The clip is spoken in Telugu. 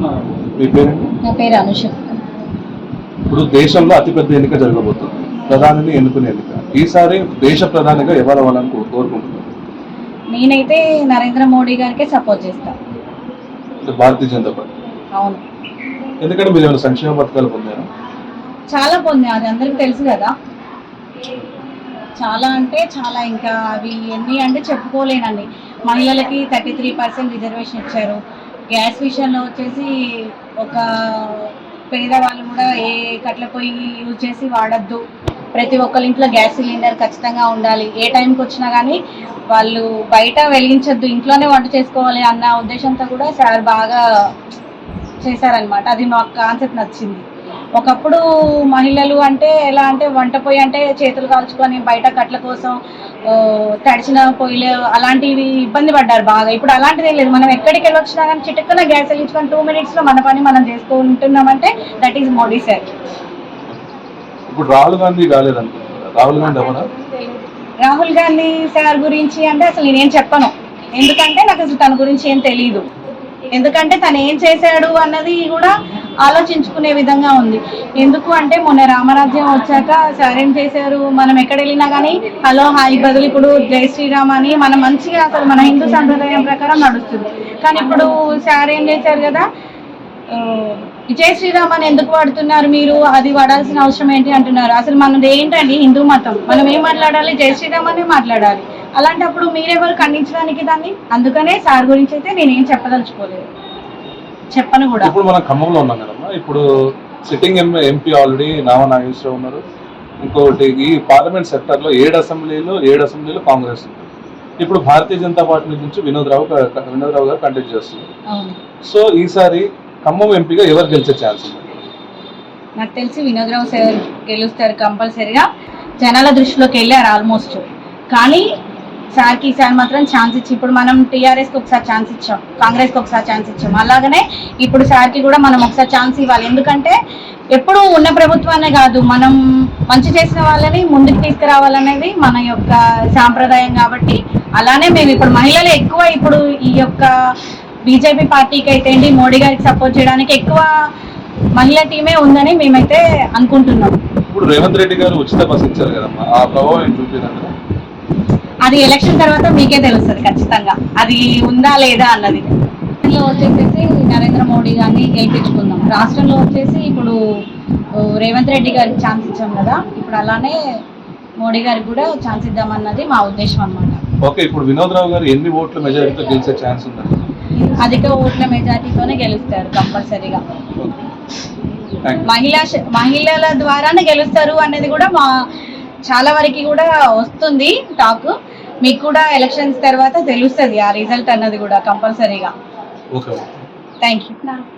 మీ నా పేరు అనుష ఇప్పుడు దేశంలో అతిపెద్ద ఎన్నిక జరగబోతుంది. ప్రధానిని ఎన్నుకునే ఎన్నిక. ఈసారి దేశ ప్రధానిగా ఎవరు అవ్వాలని కోరుకుంటున్నారు? నేనైతే నరేంద్ర మోడీ గారికే సపోర్ట్ చేస్తా. అంటే భారతీయ జనతా పార్టీ. అవును. ఎందుకంటే మీరు ఏమైనా సంక్షేమ పథకాలు పొందారు? చాలా పొంది అది అందరికి తెలుసు కదా. చాలా అంటే చాలా ఇంకా అవి ఎన్ని అంటే చెప్పుకోలేనండి. మహిళలకి థర్టీ త్రీ పర్సెంట్ రిజర్వేషన్ ఇచ్చారు. గ్యాస్ విషయంలో వచ్చేసి ఒక పేదవాళ్ళు కూడా ఏ కట్ల పొయ్యి యూజ్ చేసి వాడద్దు. ప్రతి ఒక్కరి ఇంట్లో గ్యాస్ సిలిండర్ ఖచ్చితంగా ఉండాలి. ఏ టైంకి వచ్చినా కానీ వాళ్ళు బయట వెలిగించొద్దు. ఇంట్లోనే వంట చేసుకోవాలి అన్న ఉద్దేశంతో కూడా సార్ బాగా చేశారనమాట అది నాకు కాన్సెప్ట్ నచ్చింది. ఒకప్పుడు మహిళలు అంటే ఎలా అంటే వంట పొయ్యి అంటే చేతులు కాల్చుకొని బయట కట్ల కోసం తడిచిన పొయ్యిలు అలాంటివి ఇబ్బంది పడ్డారు బాగా. ఇప్పుడు అలాంటిది లేదు. మనం ఎక్కడికి వెళ్ళి వచ్చినా కానీ చిటుక్కున గ్యాస్ వెలిగించుకొని టూ మినిట్స్లో మన పని మనం చేసుకుంటున్నామంటే దట్ ఈస్ మోడీ సార్. ఇప్పుడు రాహుల్ గాంధీ కాలేదనుకుంటున్నారు రాహుల్ గాంధీ ఎవరా? రాహుల్ గాంధీ సార్ గురించి అంటే అసలు నేనేం చెప్పను. ఎందుకంటే నాకు అసలు తన గురించి ఏం తెలియదు ఎందుకంటే తను ఏం చేశాడు అన్నది కూడా ఆలోచించుకునే విధంగా ఉంది. ఎందుకు అంటే మొన్న రామరాజ్యం వచ్చాక సార్ ఏం చేశారు. మనం ఎక్కడ వెళ్ళినా కానీ హలో హాయ్ బదులు ఇప్పుడు జై శ్రీరామ్ అని మనం మంచిగా అసలు మన హిందూ సంప్రదాయం ప్రకారం నడుస్తుంది. కానీ ఇప్పుడు సార్ ఏం చేశారు కదా జై శ్రీరామ్ అని ఎందుకు వాడుతున్నారు మీరు? అది వాడాల్సిన అవసరం ఏంటి అంటున్నారు. అసలు మనది ఏంటండి హిందూ మతం? మనం ఏం మాట్లాడాలి? జై శ్రీరామ్ అనే మాట్లాడాలి. అలాంటప్పుడు మీరెవరు ఖండించడానికి దాన్ని? అందుకనే సార్ గురించి అయితే నేనేం చెప్పదలుచుకోలేదు. చెప్పను కూడా. ఇప్పుడు మనం ఖమ్మంలో ఉన్నాం కదమ్మా. ఇప్పుడు sitting MP MP already Nama Nageswara Rao ఉన్నారు. ఇంకొకటి ఈ పార్లమెంట్ సెక్టర్లో ఏడు అసెంబ్లీలు ఏడు అసెంబ్లీలు కాంగ్రెస్ ఇప్పుడు భారతీయ జనతా పార్టీ నుంచి వినోద్ రావు వినోద్ రావు గారు కంటెక్ట్ చేస్తున్నారు. సో ఈసారి ఖమ్మం ఎంపీగా ఎవరు గెలిచే ఛాన్స్ ఉంది? నాకు తెలిసి వినోద్రావు సార్ గెలుస్తారు కంపల్సరిగా. జనాల దృష్టిలోకి వెళ్ళారు ఆల్మోస్ట్. కానీ సార్కి ఈసారి మాత్రం ఛాన్స్ ఇచ్చి ఇప్పుడు మనం టీఆర్ఎస్కి ఒకసారి ఛాన్స్ ఇచ్చాం కాంగ్రెస్కి ఒకసారి ఛాన్స్ ఇచ్చాం. అలాగనే ఇప్పుడు సార్కి కూడా మనం ఒకసారి ఛాన్స్ ఇవ్వాలి. ఎందుకంటే ఎప్పుడు ఉన్న ప్రభుత్వాన్ని కాదు మనం మంచి చేసిన వాళ్ళని ముందుకు తీసుకురావాలనేది మన యొక్క సాంప్రదాయం కాబట్టి అలానే మేము ఇప్పుడు మహిళలు ఎక్కువ ఇప్పుడు ఈ యొక్క బీజేపీ పార్టీకి అయితే మోడీ గారికి సపోర్ట్ చేయడానికి ఎక్కువ మహిళా టీమే ఉందని మేమైతే అనుకుంటున్నాం. ఇప్పుడు రేవంత్ రెడ్డి గారు ఉచిత బస్ ఇచ్చారు కదమ్మా ఆ ప్రభావం చూపిందంటే అది ఎలక్షన్ తర్వాత మీకే తెలుస్తుంది ఖచ్చితంగా. అది ఉందా లేదా అన్నది. రాష్ట్రంలో వచ్చేసేసి నరేంద్ర మోడీ గారిని గెలిపించుకుందాం. రాష్ట్రంలో వచ్చేసి ఇప్పుడు రేవంత్ రెడ్డి గారికి ఛాన్స్ ఇచ్చాం కదా. ఇప్పుడు అలానే మోడీ గారికి కూడా ఛాన్స్ ఇద్దామన్నది మా ఉద్దేశం అన్నమాట. ఓకే ఇప్పుడు వినోద్ రావు గారు ఎన్ని ఓట్ల మెజారిటీతో గెలిచే ఛాన్స్ ఉందండి అధిక ఓట్ల మెజార్టీతోనే గెలుస్తారు కంపల్సరీగా. మహిళా మహిళల ద్వారానే గెలుస్తారు అనేది కూడా మా చాలా వరకు కూడా వస్తుంది టాక్. మీకు కూడా ఎలక్షన్స్ తర్వాత తెలుస్తుంది ఆ రిజల్ట్ అన్నది కూడా కంపల్సరీగా. Okay thank you